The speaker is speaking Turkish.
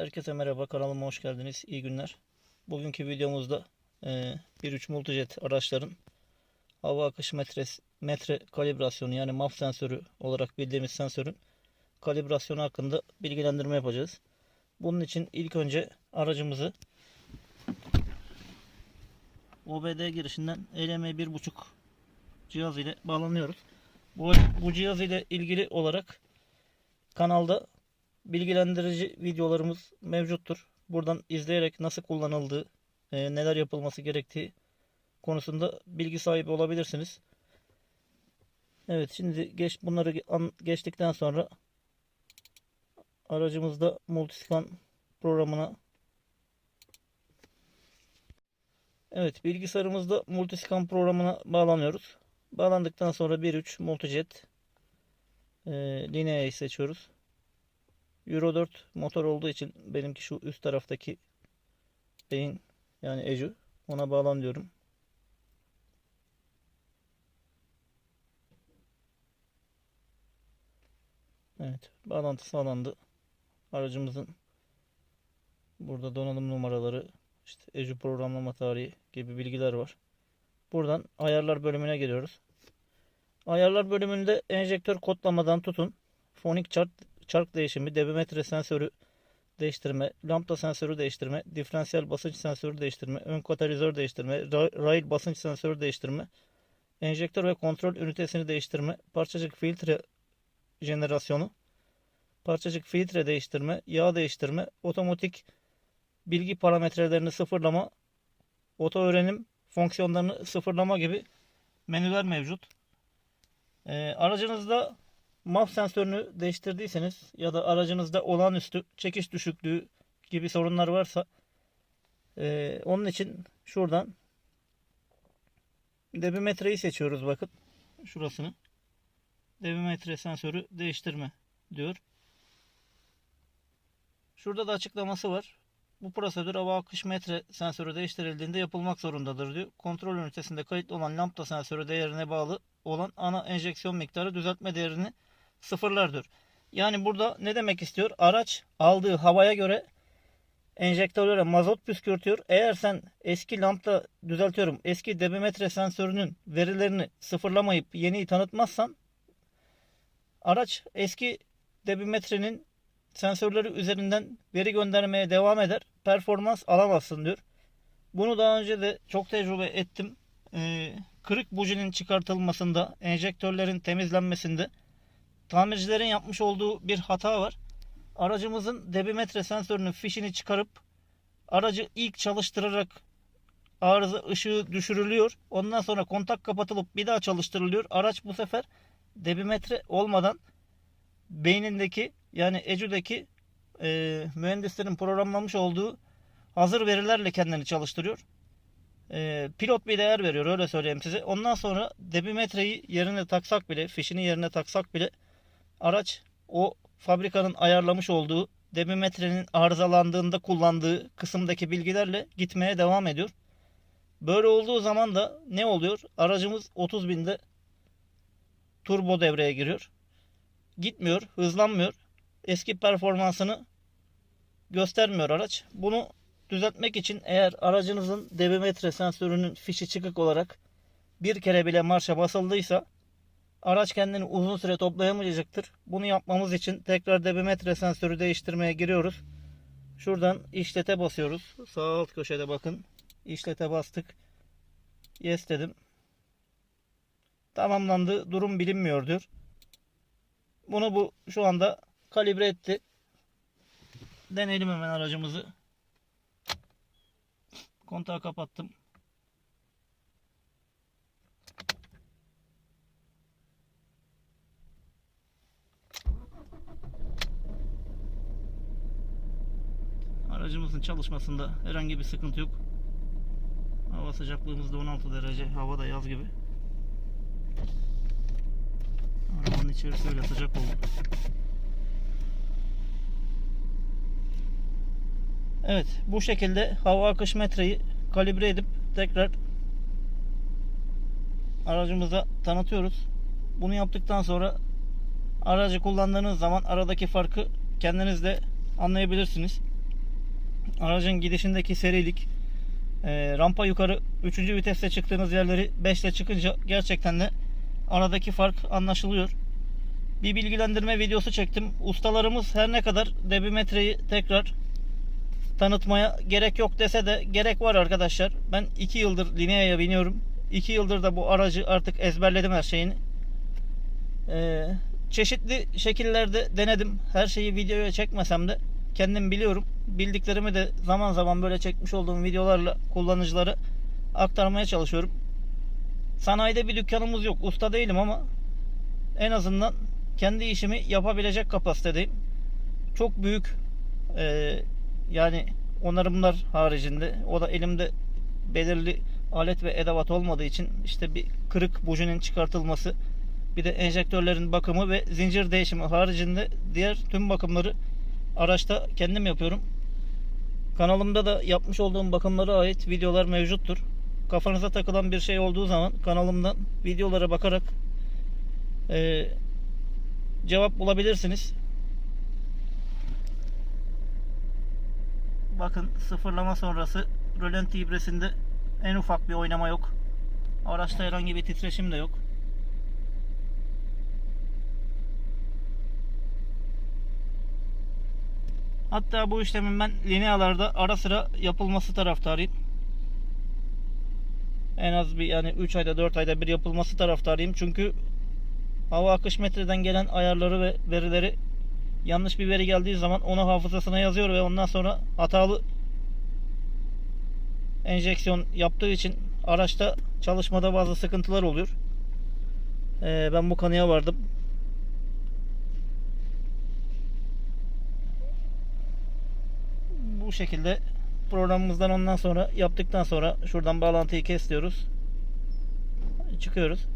Herkese merhaba kanalıma hoş geldiniz. İyi günler. Bugünkü videomuzda e, 1.3 Multijet araçların hava akışı metres, metre kalibrasyonu yani MAF sensörü olarak bildiğimiz sensörün kalibrasyonu hakkında bilgilendirme yapacağız. Bunun için ilk önce aracımızı OBD girişinden LM1.5 cihaz ile bağlanıyoruz. Bu, bu cihaz ile ilgili olarak kanalda bilgilendirici videolarımız mevcuttur. Buradan izleyerek nasıl kullanıldığı, e, neler yapılması gerektiği konusunda bilgi sahibi olabilirsiniz. Evet şimdi geç bunları geçtikten sonra aracımızda Multiscan programına Evet bilgisayarımızda Multiscan programına bağlanıyoruz. Bağlandıktan sonra 1.3 Multijet e, Linea'yı seçiyoruz. Euro 4 motor olduğu için benimki şu üst taraftaki beyin yani Eju ona bağlan diyorum. Evet bağlantı sağlandı. Aracımızın burada donanım numaraları işte Eju programlama tarihi gibi bilgiler var. Buradan ayarlar bölümüne geliyoruz. Ayarlar bölümünde enjektör kodlamadan tutun. Fonik chart çark değişimi, debimetre sensörü değiştirme, lambda sensörü değiştirme, diferansiyel basınç sensörü değiştirme, ön katalizör değiştirme, ra- rail basınç sensörü değiştirme, enjektör ve kontrol ünitesini değiştirme, parçacık filtre jenerasyonu, parçacık filtre değiştirme, yağ değiştirme, otomatik bilgi parametrelerini sıfırlama, oto öğrenim fonksiyonlarını sıfırlama gibi menüler mevcut. Ee, aracınızda MAF sensörünü değiştirdiyseniz ya da aracınızda olağanüstü çekiş düşüklüğü gibi sorunlar varsa eee, onun için şuradan debimetreyi seçiyoruz bakın şurasını debimetre sensörü değiştirme diyor. Şurada da açıklaması var. Bu prosedür hava akış metre sensörü değiştirildiğinde yapılmak zorundadır diyor. Kontrol ünitesinde kayıtlı olan lambda sensörü değerine bağlı olan ana enjeksiyon miktarı düzeltme değerini sıfırlardır. Yani burada ne demek istiyor? Araç aldığı havaya göre enjektörlere mazot püskürtüyor. Eğer sen eski lambda düzeltiyorum eski debimetre sensörünün verilerini sıfırlamayıp yeniyi tanıtmazsan araç eski debimetrenin sensörleri üzerinden veri göndermeye devam eder. Performans alamazsın diyor. Bunu daha önce de çok tecrübe ettim. Ee, kırık bujinin çıkartılmasında, enjektörlerin temizlenmesinde tamircilerin yapmış olduğu bir hata var. Aracımızın debimetre sensörünün fişini çıkarıp aracı ilk çalıştırarak arıza ışığı düşürülüyor. Ondan sonra kontak kapatılıp bir daha çalıştırılıyor. Araç bu sefer debimetre olmadan beynindeki yani ECU'daki e, mühendislerin programlamış olduğu hazır verilerle kendini çalıştırıyor. E, pilot bir değer veriyor öyle söyleyeyim size. Ondan sonra debimetreyi yerine taksak bile, fişini yerine taksak bile araç o fabrikanın ayarlamış olduğu debimetrenin arızalandığında kullandığı kısımdaki bilgilerle gitmeye devam ediyor. Böyle olduğu zaman da ne oluyor? Aracımız 30 binde turbo devreye giriyor. Gitmiyor, hızlanmıyor. Eski performansını göstermiyor araç. Bunu düzeltmek için eğer aracınızın debimetre sensörünün fişi çıkık olarak bir kere bile marşa basıldıysa araç kendini uzun süre toplayamayacaktır. Bunu yapmamız için tekrar debimetre sensörü değiştirmeye giriyoruz. Şuradan işlete basıyoruz. Sağ alt köşede bakın. İşlete bastık. Yes dedim. Tamamlandı. Durum bilinmiyor diyor. Bunu bu şu anda kalibre etti. Deneyelim hemen aracımızı. Kontağı kapattım. Aracımızın çalışmasında herhangi bir sıkıntı yok. Hava sıcaklığımız da 16 derece. Hava da yaz gibi. Arabanın içerisi öyle sıcak oldu. Evet bu şekilde hava akış metreyi kalibre edip tekrar aracımıza tanıtıyoruz. Bunu yaptıktan sonra aracı kullandığınız zaman aradaki farkı kendiniz de anlayabilirsiniz. Aracın gidişindeki serilik, e, rampa yukarı 3. viteste çıktığınız yerleri 5 ile çıkınca gerçekten de aradaki fark anlaşılıyor. Bir bilgilendirme videosu çektim. Ustalarımız her ne kadar debimetreyi tekrar tanıtmaya gerek yok dese de gerek var arkadaşlar. Ben 2 yıldır Linea'ya biniyorum. 2 yıldır da bu aracı artık ezberledim her şeyini. Ee, çeşitli şekillerde denedim. Her şeyi videoya çekmesem de kendim biliyorum. Bildiklerimi de zaman zaman böyle çekmiş olduğum videolarla kullanıcılara aktarmaya çalışıyorum. Sanayide bir dükkanımız yok. Usta değilim ama en azından kendi işimi yapabilecek kapasitedeyim. Çok büyük e, yani onarımlar haricinde o da elimde belirli alet ve edevat olmadığı için işte bir kırık bujinin çıkartılması bir de enjektörlerin bakımı ve zincir değişimi haricinde diğer tüm bakımları araçta kendim yapıyorum. Kanalımda da yapmış olduğum bakımlara ait videolar mevcuttur. Kafanıza takılan bir şey olduğu zaman kanalımdan videolara bakarak e, cevap bulabilirsiniz. Bakın sıfırlama sonrası rölanti ibresinde en ufak bir oynama yok. Araçta herhangi bir titreşim de yok. Hatta bu işlemin ben linealarda ara sıra yapılması taraftarıyım. En az bir yani 3 ayda 4 ayda bir yapılması taraftarıyım. Çünkü hava akış metreden gelen ayarları ve verileri yanlış bir veri geldiği zaman onu hafızasına yazıyor ve ondan sonra hatalı enjeksiyon yaptığı için araçta çalışmada bazı sıkıntılar oluyor. Ee, ben bu kanıya vardım. Bu şekilde programımızdan ondan sonra yaptıktan sonra şuradan bağlantıyı kes diyoruz. Çıkıyoruz.